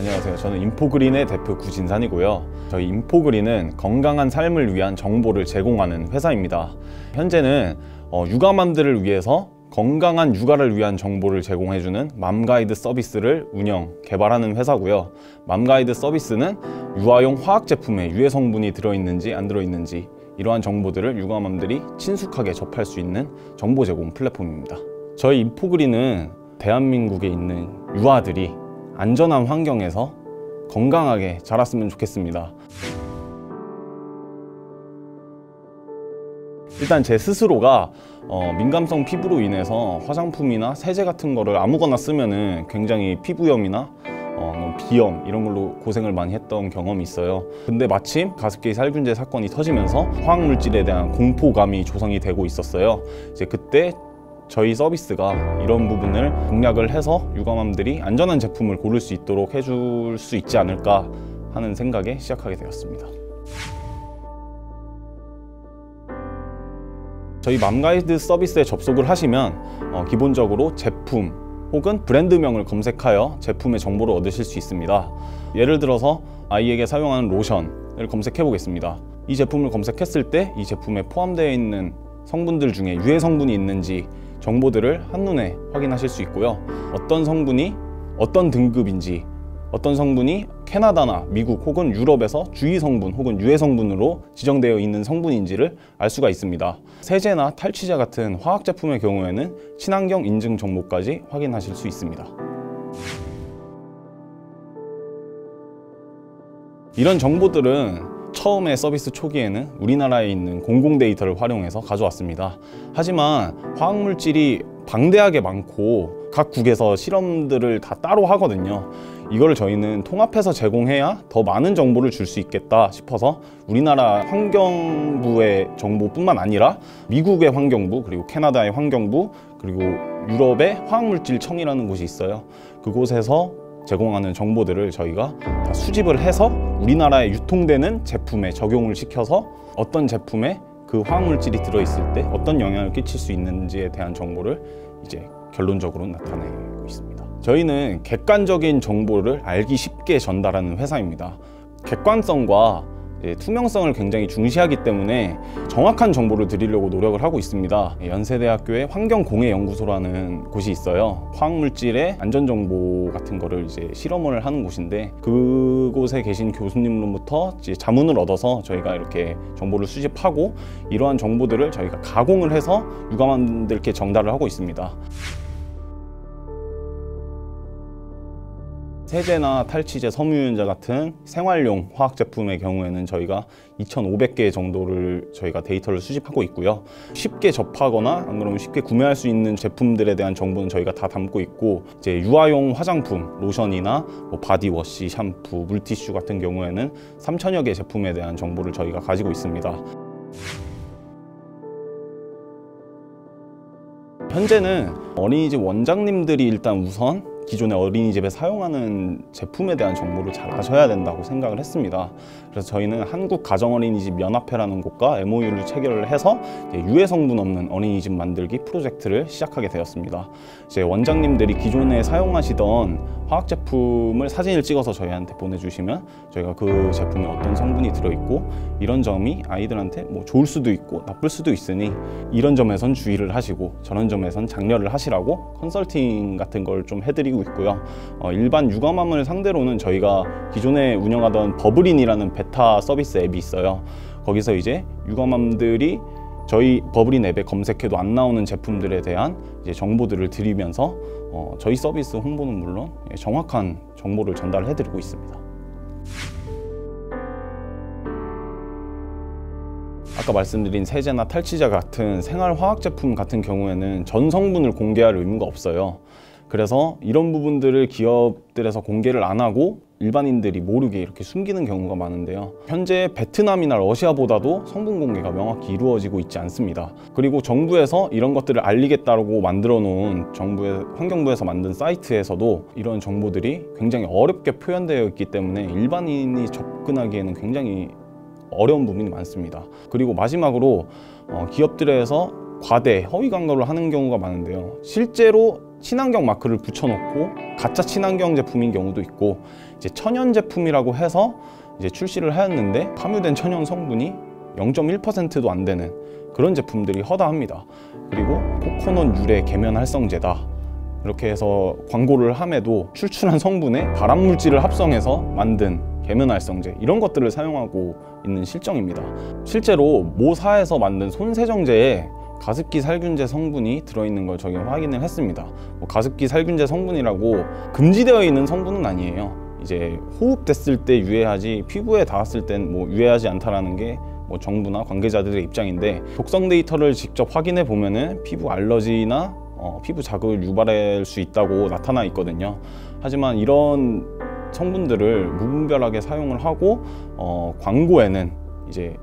안녕하세요. 저는 인포그린의 대표 구진산이고요. 저희 인포그린은 건강한 삶을 위한 정보를 제공하는 회사입니다. 현재는 어, 육아맘들을 위해서 건강한 육아를 위한 정보를 제공해주는 맘가이드 서비스를 운영, 개발하는 회사고요. 맘가이드 서비스는 유아용 화학 제품에 유해 성분이 들어있는지 안 들어있는지 이러한 정보들을 육아맘들이 친숙하게 접할 수 있는 정보 제공 플랫폼입니다. 저희 인포그린은 대한민국에 있는 유아들이 안전한 환경에서 건강하게 자랐으면 좋겠습니다. 일단 제 스스로가 어, 민감성 피부로 인해서 화장품이나 세제 같은 거를 아무거나 쓰면 은 굉장히 피부염이나 어, 비염 이런 걸로 고생을 많이 했던 경험이 있어요. 근데 마침 가습기 살균제 사건이 터지면서 화학 물질에 대한 공포감이 조성이 되고 있었어요. 이제 그때 저희 서비스가 이런 부분을 공략을 해서 육아맘들이 안전한 제품을 고를 수 있도록 해줄 수 있지 않을까 하는 생각에 시작하게 되었습니다. 저희 맘가이드 서비스에 접속을 하시면 어, 기본적으로 제품 혹은 브랜드명을 검색하여 제품의 정보를 얻으실 수 있습니다. 예를 들어서 아이에게 사용하는 로션을 검색해 보겠습니다. 이 제품을 검색했을 때 이 제품에 포함되어 있는 성분들 중에 유해 성분이 있는지 정보들을 한눈에 확인하실 수 있고요. 어떤 성분이 어떤 등급인지 어떤 성분이 캐나다나 미국 혹은 유럽에서 주의 성분 혹은 유해 성분으로 지정되어 있는 성분인지를 알 수가 있습니다. 세제나 탈취제 같은 화학 제품의 경우에는 친환경 인증 정보까지 확인하실 수 있습니다. 이런 정보들은 처음에 서비스 초기에는 우리나라에 있는 공공 데이터를 활용해서 가져왔습니다. 하지만 화학물질이 방대하게 많고 각 국에서 실험들을 다 따로 하거든요. 이거를 저희는 통합해서 제공해야 더 많은 정보를 줄 수 있겠다 싶어서 우리나라 환경부의 정보뿐만 아니라 미국의 환경부 그리고 캐나다의 환경부 그리고 유럽의 화학물질청이라는 곳이 있어요. 그곳에서 제공하는 정보들을 저희가 다 수집을 해서 우리나라에 유통되는 제품에 적용을 시켜서 어떤 제품에 그 화학물질이 들어있을 때 어떤 영향을 끼칠 수 있는지에 대한 정보를 이제 결론적으로 나타내고 있습니다. 저희는 객관적인 정보를 알기 쉽게 전달하는 회사입니다. 객관성과 예, 투명성을 굉장히 중시하기 때문에 정확한 정보를 드리려고 노력을 하고 있습니다. 연세대학교의 환경공해연구소라는 곳이 있어요. 화학물질의 안전정보 같은 거를 이제 실험을 하는 곳인데 그곳에 계신 교수님으로부터 자문을 얻어서 저희가 이렇게 정보를 수집하고 이러한 정보들을 저희가 가공을 해서 육아만들께 정달을 하고 있습니다. 세제나 탈취제, 섬유유연제 같은 생활용 화학 제품의 경우에는 저희가 2,500개 정도를 저희가 데이터를 수집하고 있고요. 쉽게 접하거나 안 그러면 쉽게 구매할 수 있는 제품들에 대한 정보는 저희가 다 담고 있고 이제 유아용 화장품, 로션이나 뭐 바디워시, 샴푸, 물티슈 같은 경우에는 3천여 개 제품에 대한 정보를 저희가 가지고 있습니다. 현재는 어린이집 원장님들이 일단 우선 기존의 어린이집에 사용하는 제품에 대한 정보를 잘 아셔야 된다고 생각을 했습니다. 그래서 저희는 한국가정어린이집 연합회라는 곳과 MOU를 체결을 해서 유해 성분 없는 어린이집 만들기 프로젝트를 시작하게 되었습니다. 이제 원장님들이 기존에 사용하시던 화학 제품을 사진을 찍어서 저희한테 보내주시면 저희가 그 제품에 어떤 성분이 들어있고 이런 점이 아이들한테 뭐 좋을 수도 있고 나쁠 수도 있으니 이런 점에선 주의를 하시고 저런 점에선 장려를 하시라고 컨설팅 같은 걸 좀 해드리고 있고요. 어, 일반 육아맘을 상대로는 저희가 기존에 운영하던 버블인이라는 베타 서비스 앱이 있어요. 거기서 이제 육아맘들이 저희 버블인 앱에 검색해도 안 나오는 제품들에 대한 정보들을 드리면서 어, 저희 서비스 홍보는 물론 예, 정확한 정보를 전달해드리고 있습니다. 아까 말씀드린 세제나 탈취제 같은 생활화학 제품 같은 경우에는 전 성분을 공개할 의무가 없어요. 그래서 이런 부분들을 기업들에서 공개를 안 하고 일반인들이 모르게 이렇게 숨기는 경우가 많은데요. 현재 베트남이나 러시아보다도 성분 공개가 명확히 이루어지고 있지 않습니다. 그리고 정부에서 이런 것들을 알리겠다고 만들어 놓은 정부의 환경부에서 만든 사이트에서도 이런 정보들이 굉장히 어렵게 표현되어 있기 때문에 일반인이 접근하기에는 굉장히 어려운 부분이 많습니다. 그리고 마지막으로 어, 기업들에서 과대 허위 광고를 하는 경우가 많은데요. 실제로 친환경 마크를 붙여놓고 가짜 친환경 제품인 경우도 있고 이제 천연 제품이라고 해서 이제 출시를 하였는데 함유된 천연 성분이 0.1%도 안 되는 그런 제품들이 허다합니다. 그리고 코코넛 유래 계면 활성제다. 이렇게 해서 광고를 함에도 출출한 성분에 발암 물질을 합성해서 만든 계면 활성제 이런 것들을 사용하고 있는 실정입니다. 실제로 모 사에서 만든 손세정제에 가습기 살균제 성분이 들어있는 걸 저희 확인을 했습니다. 뭐 가습기 살균제 성분이라고 금지되어 있는 성분은 아니에요. 이제 호흡됐을 때 유해하지 피부에 닿았을 땐 뭐 유해하지 않다라는 게뭐 정부나 관계자들의 입장인데 독성 데이터를 직접 확인해 보면은 피부 알러지나 어, 피부 자극을 유발할 수 있다고 나타나 있거든요. 하지만 이런 성분들을 무분별하게 사용을 하고 어, 광고에는 이제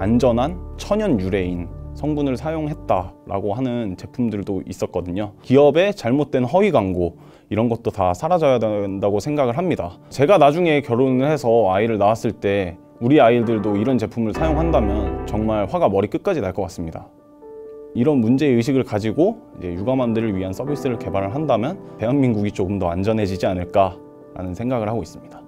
안전한 천연 유래인 성분을 사용했다라고 하는 제품들도 있었거든요. 기업의 잘못된 허위 광고 이런 것도 다 사라져야 된다고 생각을 합니다. 제가 나중에 결혼을 해서 아이를 낳았을 때 우리 아이들도 이런 제품을 사용한다면 정말 화가 머리 끝까지 날 것 같습니다. 이런 문제 의식을 가지고 육아맘들을 위한 서비스를 개발을 한다면 대한민국이 조금 더 안전해지지 않을까라는 생각을 하고 있습니다.